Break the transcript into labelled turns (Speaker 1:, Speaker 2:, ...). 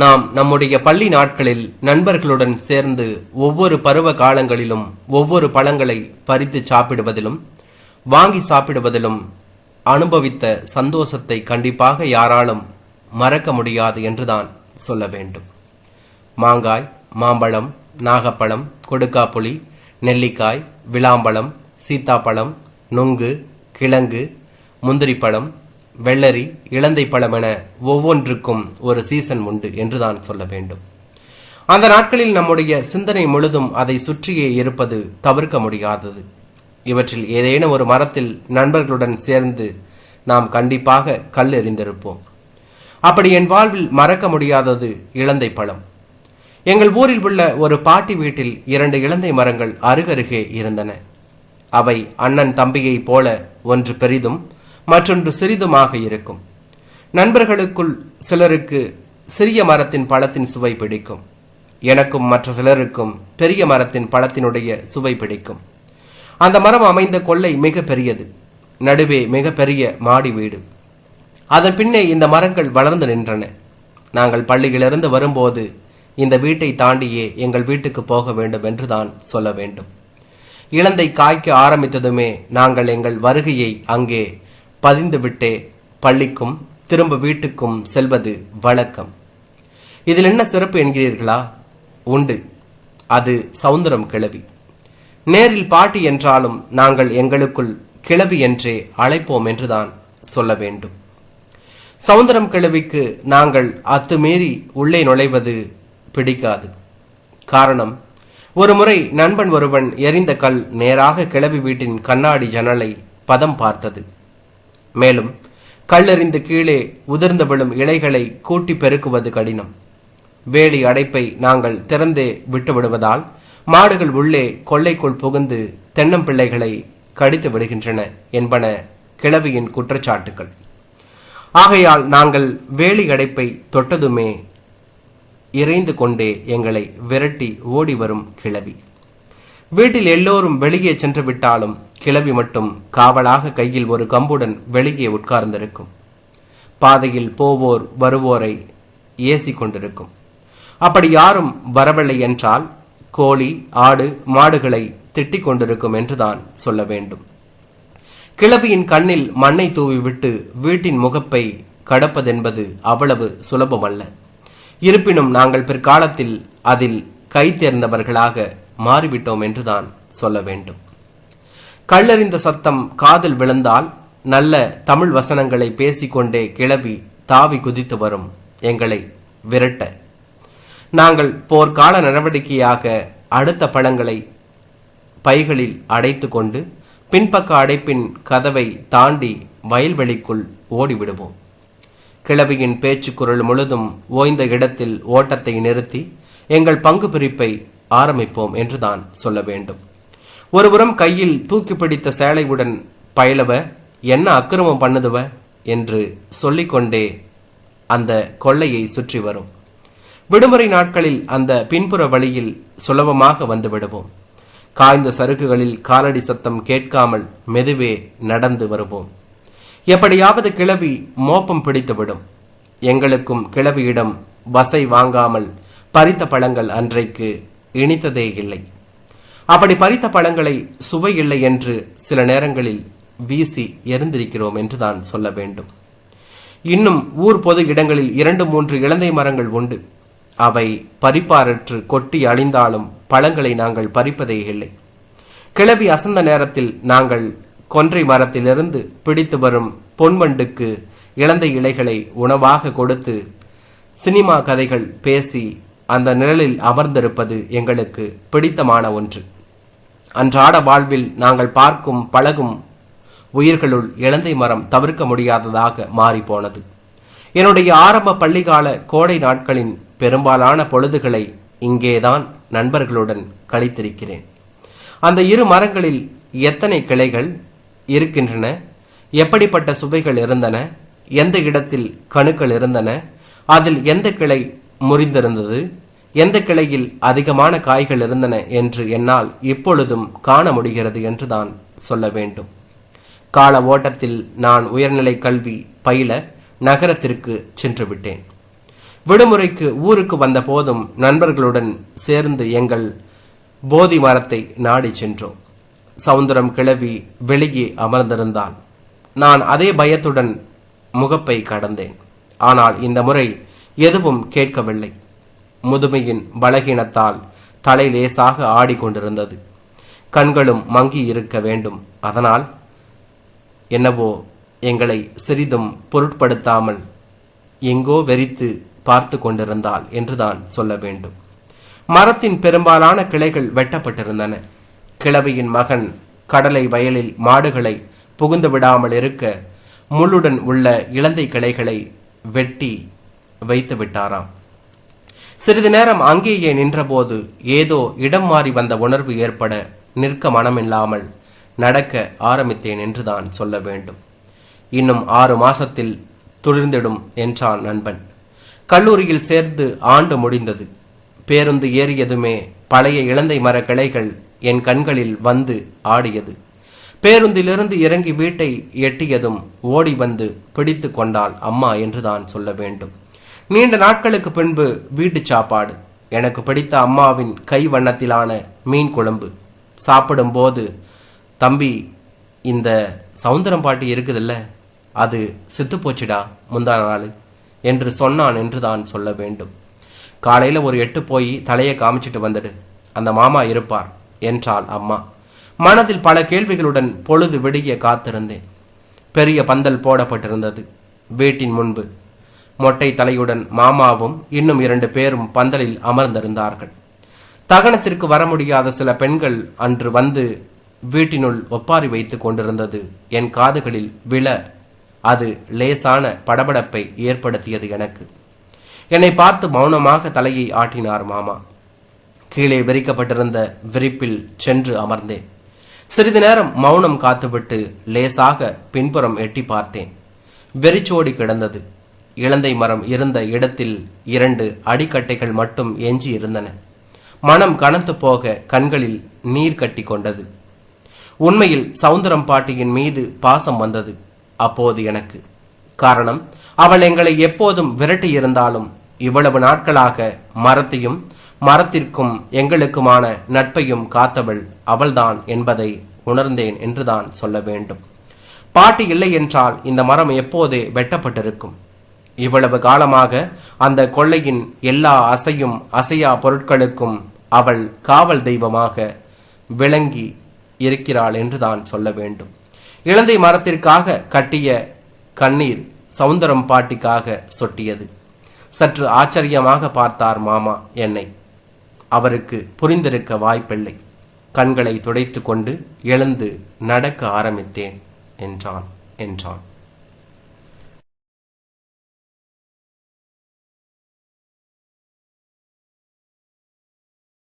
Speaker 1: நாம் நம்முடைய பள்ளி நாட்களில் நண்பர்களுடன் சேர்ந்து ஒவ்வொரு பருவ காலங்களிலும் ஒவ்வொரு பழங்களை பறித்து சாப்பிடுவதிலும் வாங்கி சாப்பிடுவதிலும் அனுபவித்த சந்தோஷத்தை கண்டிப்பாக யாராலும் மறக்க முடியாது என்றுதான் சொல்ல வேண்டும். மாங்காய் மாம்பழம் நாகப்பழம் கொடுக்காப்புளி நெல்லிக்காய் விளாம்பழம் சீத்தாப்பழம் நுங்கு கிழங்கு முந்திரிப்பழம் வெள்ளரி இளந்தை பழம் என ஒவ்வொன்றுக்கும் ஒரு சீசன் உண்டு என்றுதான் சொல்ல வேண்டும். அந்த நாட்களில் நம்முடைய சிந்தனை முழுதும் அதை சுற்றியே இருப்பது தவிர்க்க முடியாதது. இவற்றில் ஏதேனும் ஒரு மரத்தில் நண்பர்களுடன் சேர்ந்து நாம் கண்டிப்பாக கல் எறிந்திருப்போம். அப்படி என் வாழ்வில் மறக்க முடியாதது இளந்தை பழம். எங்கள் ஊரில் உள்ள ஒரு பாட்டி வீட்டில் இரண்டு இளந்தை மரங்கள் அருகருகே இருந்தன. அவை அண்ணன் தம்பியைப் போல ஒன்று பெரிதும் மற்றொன்று சிறிதுமாக இருக்கும். நண்பர்களுக்குள் சிலருக்கு சிறிய மரத்தின் பழத்தின் சுவை பிடிக்கும். எனக்கும் மற்ற சிலருக்கும் பெரிய மரத்தின் பழத்தினுடைய சுவை பிடிக்கும். அந்த மரம் அமைந்த கொள்ளை மிக பெரியது. நடுவே மிக பெரிய மாடி வீடு. அதன் பின்னே இந்த மரங்கள் வளர்ந்து நின்றன. நாங்கள் பள்ளியிலிருந்து வரும்போது இந்த வீட்டை தாண்டியே எங்கள் வீட்டுக்கு போக வேண்டும் என்றுதான் சொல்ல வேண்டும். இலந்தை காய்க்க ஆரம்பித்ததுமே நாங்கள் எங்கள் வருகையை அங்கே பதிந்துவிட்டே பள்ளிக்கும் திரும்ப வீட்டுக்கும் செல்வது வழக்கம். இதில் என்ன சிறப்பு என்கிறீர்களா? உண்டு. அது சவுந்தரம் கிழவி நேரில் பாட்டி என்றாலும் நாங்கள் எங்களுக்குள் கிழவி என்றே அழைப்போம் என்றுதான் சொல்ல வேண்டும். சவுந்தரம் கிழவிக்கு நாங்கள் அத்துமீறி உள்ளே நுழைவது பிடிக்காது. காரணம் ஒரு முறை நண்பன் ஒருவன் எரிந்த கல் நேராக கிளவி வீட்டின் கண்ணாடி ஜன்னலை பதம் பார்த்தது. மேலும் கல்லறிந்து கீழே உதிர்ந்து விழும் இலைகளை கூட்டி பெருக்குவது கடினம். வேலி அடைப்பை நாங்கள் திறந்தே விட்டுவிடுவதால் மாடுகள் உள்ளே கொள்ளைக்குள் புகுந்து தென்னம்பிள்ளைகளை கடித்து விடுகின்றன என்பன கிழவியின் குற்றச்சாட்டுகள் ஆகையால் நாங்கள் வேலி அடைப்பை தொட்டதுமே இறைந்து கொண்டே எங்களை விரட்டி ஓடி வரும் கிழவி. வீட்டில் எல்லோரும் வெளியே சென்று விட்டாலும் கிளவி மட்டும் காவலாக கையில் ஒரு கம்புடன் வெளியே உட்கார்ந்திருக்கும். பாதையில் போவோர் வருவோரை ஏசி கொண்டிருக்கும் அப்படி யாரும் வரவில்லை என்றால் கோழி ஆடு மாடுகளை திட்டிக் கொண்டிருக்கும் என்றுதான் சொல்ல வேண்டும். கிழவியின் கண்ணில் மண்ணை தூவிவிட்டு வீட்டின் முகப்பை கடப்பதென்பது அவ்வளவு சுலபமல்ல. இருப்பினும் நாங்கள் பிற்காலத்தில் அதில் கை தேர்ந்தவர்களாக மாறிவிட்டோம் என்றுதான் சொல்ல வேண்டும். கல்லறிந்த சத்தம் காதில் விழுந்தால் நல்ல தமிழ் வசனங்களை பேசிக்கொண்டே கிளவி தாவி குதித்து வரும். எங்களை விரட்ட. நாங்கள் போர்க்கால நடவடிக்கையாக அடுத்த பழங்களை பைகளில் அடைத்து கொண்டு பின்பக்க அடைப்பின் கதவை தாண்டி வயல்வெளிக்குள் ஓடிவிடுவோம். கிழவியின் பேச்சு குரல் முழுதும் ஓய்ந்த இடத்தில் ஓட்டத்தை நிறுத்தி எங்கள் பங்கு பிரிப்பை ஆரம்பிப்போம் என்றுதான் சொல்ல வேண்டும். ஒருபுறம் கையில் தூக்கி பிடித்த சேலையுடன் பயிலவ என்ன அக்கிரமம் பண்ணுதுவ? என்று சொல்லிக்கொண்டே அந்த கொள்ளையை சுற்றி வரும். விடுமுறை நாட்களில் அந்த பின்புற வழியில் சுலபமாக வந்து விடுவோம். காய்ந்த சருக்குகளில் காலடி சத்தம் கேட்காமல் மெதுவே நடந்து வருவோம். எப்படியாவது கிளவி மோப்பம் பிடித்துவிடும் எங்களுக்கும் கிளவியிடம் வசை வாங்காமல் பறித்த பழங்கள் அன்றைக்கு இனித்ததே இல்லை. அப்படி பறித்த பழங்களை சுவை இல்லை என்று சில நேரங்களில் வீசி எரிந்திருக்கிறோம் என்றுதான் சொல்ல வேண்டும். இன்னும் ஊர் பொது இடங்களில் இரண்டு மூன்று இலந்தை மரங்கள் உண்டு. அவை பறிப்பாரற்று கொட்டி அழிந்தாலும் பழங்களை நாங்கள் பறிப்பதே இல்லை. கிளவி அசந்த நேரத்தில் நாங்கள் கொன்றை மரத்திலிருந்து பிடித்து வரும் பொன்வண்டுக்கு இழந்தை இலைகளை உணவாக கொடுத்து சினிமா கதைகள் பேசி அந்த நிழலில் அமர்ந்திருப்பது எங்களுக்கு பிடித்தமான ஒன்று. அன்றாட வாழ்வில் நாங்கள் பார்க்கும் பழகும் உயிர்களுள் இலந்தை மரம் தவிர்க்க முடியாததாக மாறி போனது என்னுடைய ஆரம்ப பள்ளிக்கால கோடை நாட்களின் பெரும்பாலான பொழுதுகளை இங்கேதான் நண்பர்களுடன் கழித்திருக்கிறேன். அந்த இரு மரங்களில் எத்தனை கிளைகள் இருக்கின்றன? எப்படிப்பட்ட சுவைகள் இருந்தன? எந்த இடத்தில் கணுக்கள் இருந்தன? அதில் எந்த கிளை முறிந்திருந்தது? எந்த கிளையில் அதிகமான காய்கள் இருந்தன என்று என்னால் இப்பொழுதும் காண முடிகிறது என்றுதான் சொல்ல வேண்டும். கால ஓட்டத்தில் நான் உயர்நிலை கல்வி பயில நகரத்திற்கு சென்று விட்டேன். விடுமுறைக்கு ஊருக்கு வந்த போதும் நண்பர்களுடன் சேர்ந்து எங்கள் போதி மரத்தை நாடி சென்றோம். சவுந்தரம் கிளவி வெளியே அமர்ந்திருந்தான். நான் அதே பயத்துடன் முகப்பை கடந்தேன். ஆனால் இந்த முறை எதுவும் கேட்கவில்லை. முதுமையின் பலகீனத்தால் தலை லேசாக ஆடிக்கொண்டிருந்தது. கண்களும் மங்கி இருக்க வேண்டும். அதனால் என்னவோ எங்களை சிறிதும் பொருட்படுத்தாமல் எங்கோ வெறித்து பார்த்து கொண்டிருந்தாள் என்றுதான் சொல்ல வேண்டும். மரத்தின் பெரும்பாலான கிளைகள் வெட்டப்பட்டிருந்தன. கிழவியின் மகன் கடலை வயலில் மாடுகளை புகுந்து விடாமல் இருக்க முள்ளுடன் உள்ள இலந்தை கிளைகளை வெட்டி வைத்து விட்டாராம். சிறிது நேரம் அங்கேயே நின்றபோது ஏதோ இடம் மாறி வந்த உணர்வு ஏற்பட நிற்க மனமில்லாமல் நடக்க ஆரம்பித்தேன் என்றுதான் சொல்ல வேண்டும். இன்னும் ஆறு மாசத்தில் துளிர்ந்திடும் என்றான் நண்பன். கல்லூரியில் சேர்ந்து ஆண்டு முடிந்தது. பேருந்து ஏறியதுமே பழைய இலந்தை மர கிளைகள் என் கண்களில் வந்து ஆடியது. பேருந்திலிருந்து இறங்கி வீட்டை எட்டியதும் ஓடி வந்து பிடித்து கொண்டாள் அம்மா என்றுதான் சொல்ல வேண்டும். நீண்ட நாட்களுக்கு பின்பு வீட்டு சாப்பாடு. எனக்கு பிடித்த அம்மாவின் கை வண்ணத்திலான மீன் குழம்பு. சாப்பிடும்போது தம்பி இந்த சவுந்தரம் பாட்டு இருக்குதுல்ல? அது செத்துப்போச்சுடா முந்தா நாள் என்று சொன்னான் என்று தான் சொல்ல வேண்டும். காலையில் ஒரு எட்டு போய் தலையை காமிச்சிட்டு வந்துடு அந்த மாமா இருப்பார் என்றாள் அம்மா. மனதில் பல கேள்விகளுடன் பொழுது விடிய காத்திருந்தேன். பெரிய பந்தல் போடப்பட்டிருந்தது. வீட்டின் முன்பு மொட்டை தலையுடன் மாமாவும் இன்னும் இரண்டு பேரும் பந்தலில் அமர்ந்திருந்தார்கள். தகனத்திற்கு வர முடியாத சில பெண்கள் அன்று வந்து வீட்டினுள் ஒப்பாரி வைத்துக் கொண்டிருந்தது. என் காதுகளில் விழ அது லேசான படபடப்பை ஏற்படுத்தியது எனக்கு. என்னை பார்த்து மௌனமாக தலையை ஆட்டினார் மாமா. கீழே விரிக்கப்பட்டிருந்த விரிப்பில் சென்று அமர்ந்தேன். சிறிது நேரம் மௌனம் காத்துவிட்டு லேசாக பின்புறம் எட்டி பார்த்தேன். வெறிச்சோடி கிடந்தது. இளந்தை மரம் இருந்த இடத்தில் இரண்டு அடிக்கட்டைகள் மட்டும் எஞ்சி இருந்தன மனம் கனத்து போக கண்களில் நீர் கட்டி கொண்டது. உண்மையில் சவுந்தரம் பாட்டியின் மீது பாசம் வந்தது. அப்போது எனக்கு காரணம் அவள் எங்களை எப்போதும் விரட்டி இருந்தாலும் இவ்வளவு நாட்களாக மரத்தையும் மரத்திற்கும் எங்களுக்குமான நட்பையும் காத்தவள் அவள்தான் என்பதை உணர்ந்தேன் என்றுதான் சொல்ல வேண்டும். பாட்டி இல்லை என்றால் இந்த மரம் எப்போதே வெட்டப்பட்டிருக்கும். இவ்வளவு காலமாக அந்த கொள்ளையின் எல்லா அசையும் அசையா பொருட்களுக்கும் அவள் காவல் தெய்வமாக விளங்கி இருக்கிறாள் என்று தான் சொல்ல வேண்டும். இலந்தை மரத்திற்காக கட்டிய கண்ணீர் சவுந்தரம் பாட்டிக்காக சொட்டியது. சற்று ஆச்சரியமாக பார்த்தார் மாமா என்னை. அவருக்கு புரிந்திருக்க வாய்ப்பில்லை. கண்களை துடைத்து கொண்டு எழுந்து நடக்க ஆரம்பித்தேன் என்றான் என்றான்.